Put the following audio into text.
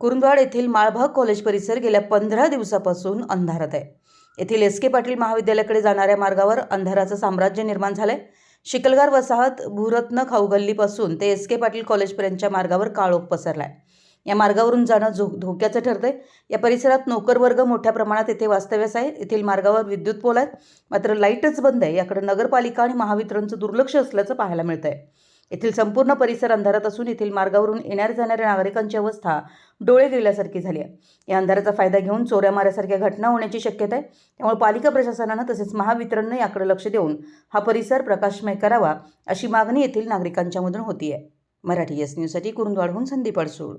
कुरुंदवाड येथील माळभाग कॉलेज परिसर गेल्या पंधरा दिवसापासून अंधारात आहे. येथील एस के पाटील महाविद्यालयाकडे जाणाऱ्या मार्गावर अंधाराचं साम्राज्य निर्माण झालंय. शिकलगार वसाहत भूरत्न खाऊगल्लीपासून ते एस के पाटील कॉलेजपर्यंतच्या मार्गावर काळोख पसरलाय. या मार्गावरून जाणं झो धोक्याचं ठरतंय. या परिसरात नोकरवर्ग मोठ्या प्रमाणात येथे वास्तव्यास आहे येथील मार्गावर विद्युत पोल आहेत. मात्र लाईटच बंद आहे. याकडे नगरपालिका आणि महावितरणचं दुर्लक्ष असल्याचं पाहायला मिळतंय. येथील संपूर्ण परिसर अंधारात असून येथील मार्गावरून येणाऱ्या जाणाऱ्या नागरिकांची अवस्था डोळे गेल्यासारखी झाली आहे. या अंधाराचा फायदा घेऊन चोऱ्या माऱ्यासारख्या घटना होण्याची शक्यता आहे. त्यामुळे पालिका प्रशासनानं तसेच महावितरणनं याकडे लक्ष देऊन हा परिसर प्रकाशमय करावा अशी मागणी येथील नागरिकांच्यामधून होती आहे मराठी एस न्यूजसाठी कुरुंदवाडहून संदीप अडसूळ.